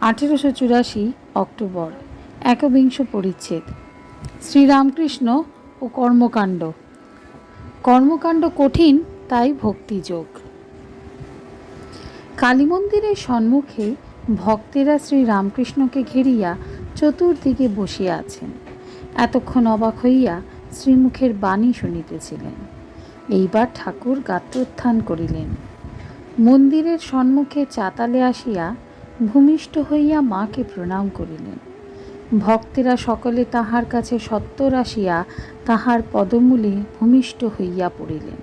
আঠেরোশো চুরাশি অক্টোবর, একবিংশ পরিচ্ছেদ। শ্রীরামকৃষ্ণ ও কর্মকাণ্ড। কর্মকাণ্ড কঠিন, তাই ভক্তিযোগ। কালী মন্দিরের সম্মুখে ভক্তেরা শ্রী রামকৃষ্ণকে ঘেরিয়া চতুর্দিকে বসিয়া আছেন। এতক্ষণ অবাক হইয়া শ্রীমুখের বাণী শুনিতেছিলেন। এইবার ঠাকুর গাত্রোত্থান করিলেন। মন্দিরের সম্মুখে চাতালে আসিয়া ভূমিষ্ঠ হইয়া মাকে প্রণাম করিলেন। ভক্তেরা সকলে তাহার কাছে সত্তর আসিয়া তাহার পদমূলে ভূমিষ্ঠ হইয়া পড়িলেন।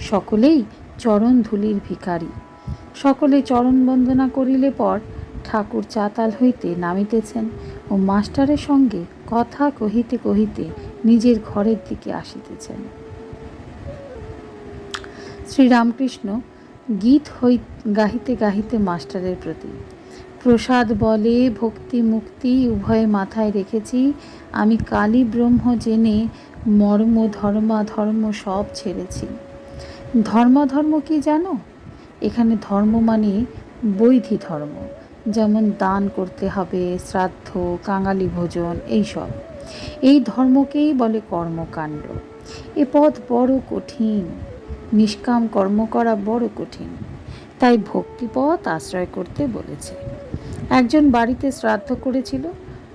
সকলেই চরণ ধুলির ভিখারি। সকলে চরণ বন্দনা করিলে পর ঠাকুর চাতাল হইতে নামিতেছেন ও মাস্টারের সঙ্গে কথা কহিতে কহিতে নিজের ঘরের দিকে আসিতেছেন। শ্রীরামকৃষ্ণ গীত হই, গাহিতে গাহিতে মাস্টারের প্রতি। প্রসাদ বলে, ভক্তি মুক্তি উভয়ে মাথায় রেখেছি। আমি কালী ব্রহ্ম জেনে মর্ম, ধর্মা, ধর্ম সব ছেড়েছি। ধর্ম ধর্ম কি জানো? এখানে ধর্ম মানে বৈধি ধর্ম। যেমন দান করতে হবে, শ্রাদ্ধ, কাঙালি ভোজন, এইসব। এই ধর্মকেই বলে কর্মকাণ্ড। এ পথ বড় কঠিন। নিষ্কাম কর্ম করা বড় কঠিন। তাই ভক্তিপথ আশ্রয় করতে বলেছে। একজন বাড়িতে শ্রাদ্ধ করেছিল,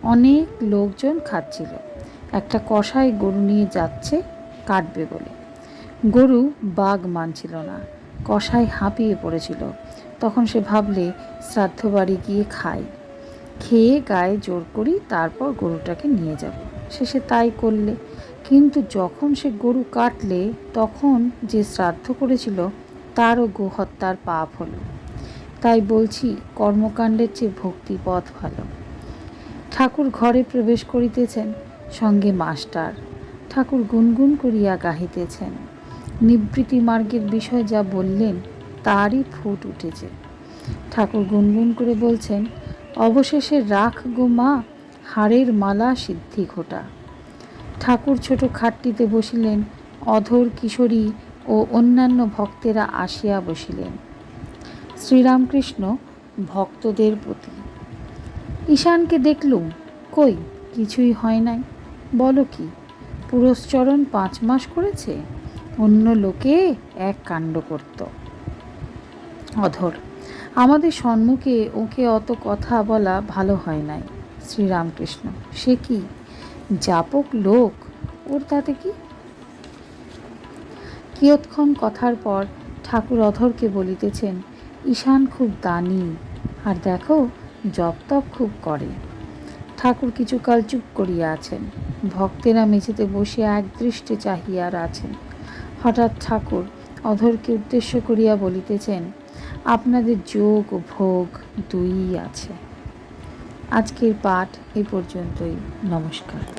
অনেক লোকজন খাচ্ছিল। একটা কষাই গরু নিয়ে যাচ্ছে, কাটবে বলে। গরু বাঘ মানছিল না। কষাই হাঁপিয়ে পড়েছিল। তখন সে ভাবলে, শ্রাদ্ধ বাড়ি গিয়ে খাই। খেয়ে গায়ে জোর করি তারপর গরুটাকে নিয়ে যাব। শেষে তাই করলে। কিন্তু যখন সে গরু কাটলে, তখন যে শ্রাদ্ধ করেছিল, তারও গোহত্যার পাপ হলো। তাই বলছি, কর্মকাণ্ডের চেয়ে ভক্তি পথ ভালো। ঠাকুর ঘরে প্রবেশ করিতেছেন, সঙ্গে মাস্টার। ঠাকুর গুনগুন করিয়া গাহিতেছেন। নিবৃত্তি মার্গের বিষয় যা বললেন, তারই ফুট উঠেছে। ঠাকুর গুনগুন করে বলছেন, অবশেষে রাখ গো মা, হাড়ের মালা সিদ্ধি ঘটা। ঠাকুর ছোট খাটটিতে বসিলেন, অধর কিশোরী ও অন্যান্য ভক্তেরা আসিয়া বসিলেন। শ্রীরামকৃষ্ণ ভক্তদের প্রতি, ঈশানকে দেখলুম, কই, কিছুই হয় নাই, বলো কি পুরস্চরণ পাঁচ মাস করেছে, অন্য লোকে এক কাণ্ড করত। অধর, আমাদের সম্মুখে ওকে অত কথা বলা ভালো হয় নাই, শ্রীরামকৃষ্ণ, সে কি? যাপক লোক? ওর তাতে কি? কিয়ৎক্ষণ কথার পর ঠাকুর অধরকে বলিতেছেন, ঈশান খুব দানি, আর দেখো জপ তপ খুব করে। ঠাকুর কিছুকাল চুপ করিয়া আছেন। ভক্তেরা মেঝেতে বসে এক দৃষ্টে চাহিয়ার আছেন। হঠাৎ ঠাকুর অধরকে উদ্দেশ্য করিয়া বলিতেছেন, আপনাদের যোগ ও ভোগ দুই আছে। আজকের পাঠ এই পর্যন্তই। নমস্কার।